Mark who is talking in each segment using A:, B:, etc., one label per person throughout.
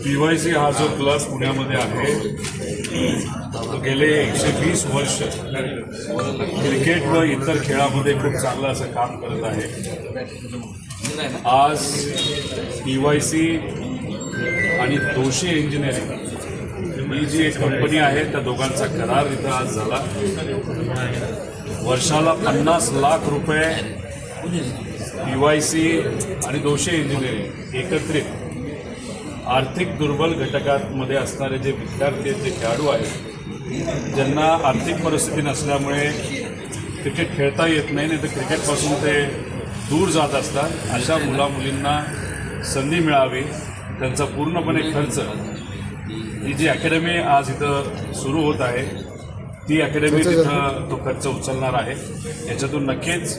A: PYC हा जो club पुण्यामध्ये आहे गेले एकशे वीस वर्ष क्रिकेट व इतर खेळामध्ये खूप चांगलं असं काम करत आहे. आज पीवायसी आणि दोषी इंजिनिअरिंग ही जी एक कंपनी आहे त्या दोघांचा करार इथं आज झाला. वर्षाला पन्नास लाख रुपये पीवायसी आणि दोषी इंजिनिअरिंग एकत्रित आर्थिक दुर्बल घटकांमध्ये असणारे जे विद्यार्थी आहेत जे खेळाडू आहेत ज्यांना आर्थिक परिस्थिती नसल्यामुळे क्रिकेट खेळता येत नाही नाही तर क्रिकेटपासून ते दूर जात असतात. अशा मुलामुलींना संधी मिळावी. त्यांचा पूर्णपणे खर्च ही जी अकॅडमी आज इथं सुरू होत आहे ती अकॅडमी तिथं तो खर्च उचलणार आहे. याच्यातून नक्कीच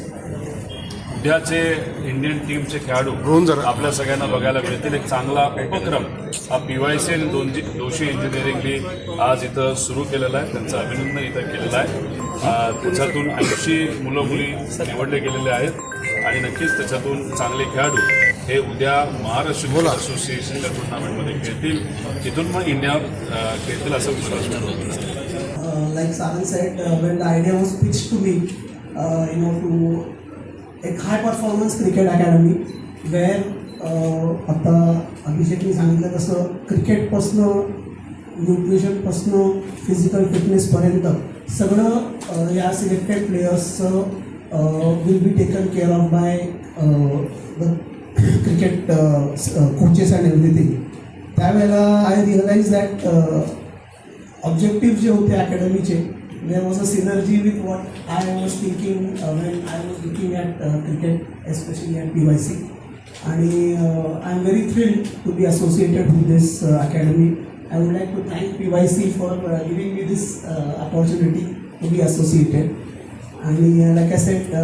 A: उद्याचे इंडियन टीमचे खेळाडू
B: रोहन जरा.
A: आपल्या सगळ्यांना बघायला मिळतील. एक चांगला उपक्रम हा पी वाय सी आणि दोन दोषी इंजिनिअरिंगनी आज इथं सुरू केलेला आहे. त्यांचं अभिनंदन इथं केलेलं आहे. त्याच्यातून ऐंशी मुलं मुली निवडले गेलेले आहेत. आणि नक्कीच त्याच्यातून चांगले खेळाडू हे उद्या महाराष्ट्र
B: बोला.
A: असोसिएशनच्या टुर्नामेंटमध्ये खेळतील. तिथून मग इंडिया खेळतील असा विश्वास मिळतो
C: uh, like Saran said, uh, when the idea was pitched to me, एक high performance cricket academy where आता अभिषेकने सांगितलं तसं क्रिकेटपासनं न्यूट्रिशनपासनं फिजिकल फिटनेसपर्यंत सगळं uh, या selected प्लेयर्सचं will be taken care of by the cricket coaches and everything त्यावेळेला I realise that objective जे होते अकॅडमीचे there was a synergy with what I was thinking when I was looking at cricket especially at P Y C आणि I am very thrilled to be associated with this academy I would like to thank P Y C for giving me this opportunity to be associated आणि like I said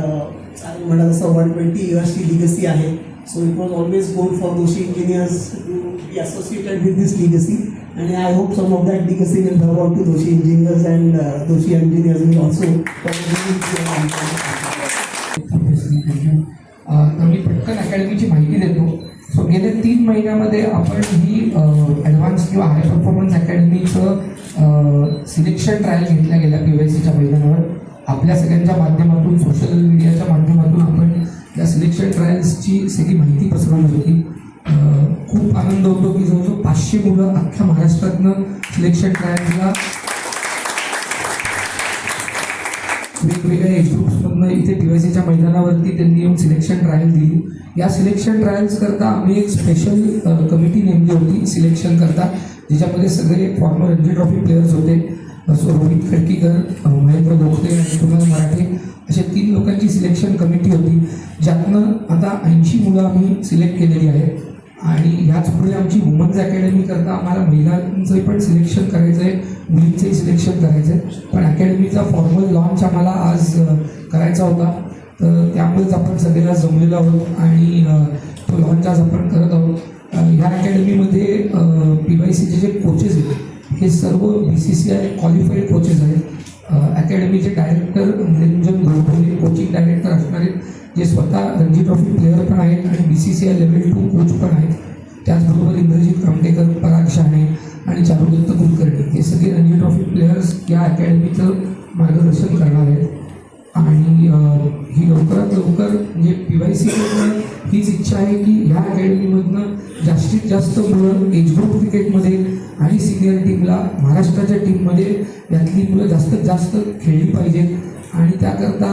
C: म्हणाल तसं one twenty इयर्सची legacy आहे so it was always goal for Doshi engineers to be associated with this legacy. and I hope some of that legacy will rub on to Doshi engineers and uh, Doshi engineers will also
D: तर uh, मी पटकन अकॅडमीची माहिती देतो. So गेल्या तीन महिन्यामध्ये आपण ही ॲडव्हान्स किंवा हाय परफॉर्मन्स अकॅडमीचं सिलेक्शन ट्रायल घेतल्या गेल्या पी वाय सीच्या मैदानावर. आपल्या सगळ्यांच्या माध्यमातून सोशल मीडियाच्या माध्यमातून आपण त्या सिलेक्शन ट्रायल्सची सगळी माहिती पसरवली होती. खूप आनंद होतो की जवळजवळ पाचशे मुलं अख्ख्या महाराष्ट्रातनं सिलेक्शन ट्रायल्सला वेगवेगळ्या एज ग्रुप्समधनं इथे पीवायसीच्या मैदानावरती त्यांनी येऊन सिलेक्शन ट्रायल दिली. या सिलेक्शन ट्रायल्स करता आम्ही एक स्पेशल कमिटी नेमली होती सिलेक्शन करता ज्याच्यामध्ये सगळे फॉर्मर रणजी ट्रॉफी प्लेयर्स होते. सो रोहित खडकीकर महेंद्र गोखले आणि कुणाल मराठे अशा तीन लोकांची सिलेक्शन कमिटी होती. ज्यातनं आता ऐंशी मुलं आम्ही सिलेक्ट केलेली आहेत. आणि याच पुढे आमची वुमन्स अकॅडमी करता आम्हाला महिलांचं पण सिलेक्शन करायचं आहे मुलींचंही सिलेक्शन करायचं आहे. पण अकॅडमीचा फॉर्मल लॉन्च आम्हाला आज करायचा होता. तर त्यामुळेच आपण सगळ्याला जमलेलो आहोत आणि तो लॉन्च आज आपण करत आहोत. ह्या अकॅडमीमध्ये पी वाय सीचे जे कोचेस आहेत हे सर्व B C C I qualified coaches आहेत. अकॅडमीचे director Niranjan Ghorpale coaching director असणार आहेत. जे स्वतः रणजी ट्रॉफी प्लेअर पण आहेत आणि B C C I level two coach पण आहेत. त्याचबरोबर इंद्रजित कामटेकर पराग शहाणे आणि चारुदत्त कुलकर्णी. हे सगळे रणजी ट्रॉफी प्लेयर्स या अकॅडमीचं मार्गदर्शन करणार आहेत. आणि ही लवकरात लवकर म्हणजे पी वाय सी हीच इच्छा आहे की ह्या अकॅडमीमधनं जास्तीत जास्त मुलं एज ग्रुप क्रिकेटमध्ये आणि सिनियर टीमला महाराष्ट्राच्या टीममध्ये यातली मुलं जास्तीत जास्त खेळली पाहिजेत. आणि त्याकरता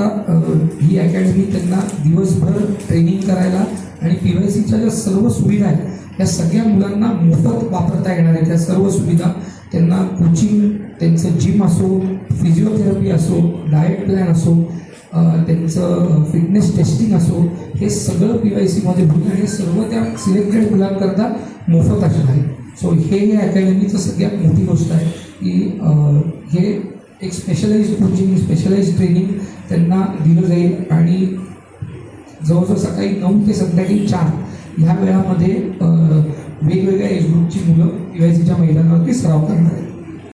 D: ही अकॅडमी त्यांना दिवसभर ट्रेनिंग करायला आणि पी वाय सीच्या ज्या सर्व सुविधा आहेत या सगळ्या मुलांना मोफत वापरता येणार आहेत. त्या सर्व सुविधा त्यांना कोचिंग त्यांचं जिम असो फिजिओथेरपी असो डाएट प्लॅन असो त्यांचं फिटनेस टेस्टिंग असो हे सगळं पी वाय सीमध्ये होईल आणि हे सर्व त्या सिलेक्टेड मुलांकरता मोफत असणार आहे सो हे या अकॅडमीचं सगळ्यात मोठी गोष्ट आहे की हे एक स्पेशलाइज कोचिंग स्पेशलाइज ट्रेनिंग त्यांना दिलं जाईल. आणि जवळजवळ सकाळी नऊ ते संध्याकाळी चार ह्या वेळामध्ये वेगवेगळ्या एज ग्रुपची मुलं पी वाय सीच्या महिलांवरती सराव करणार आहेत.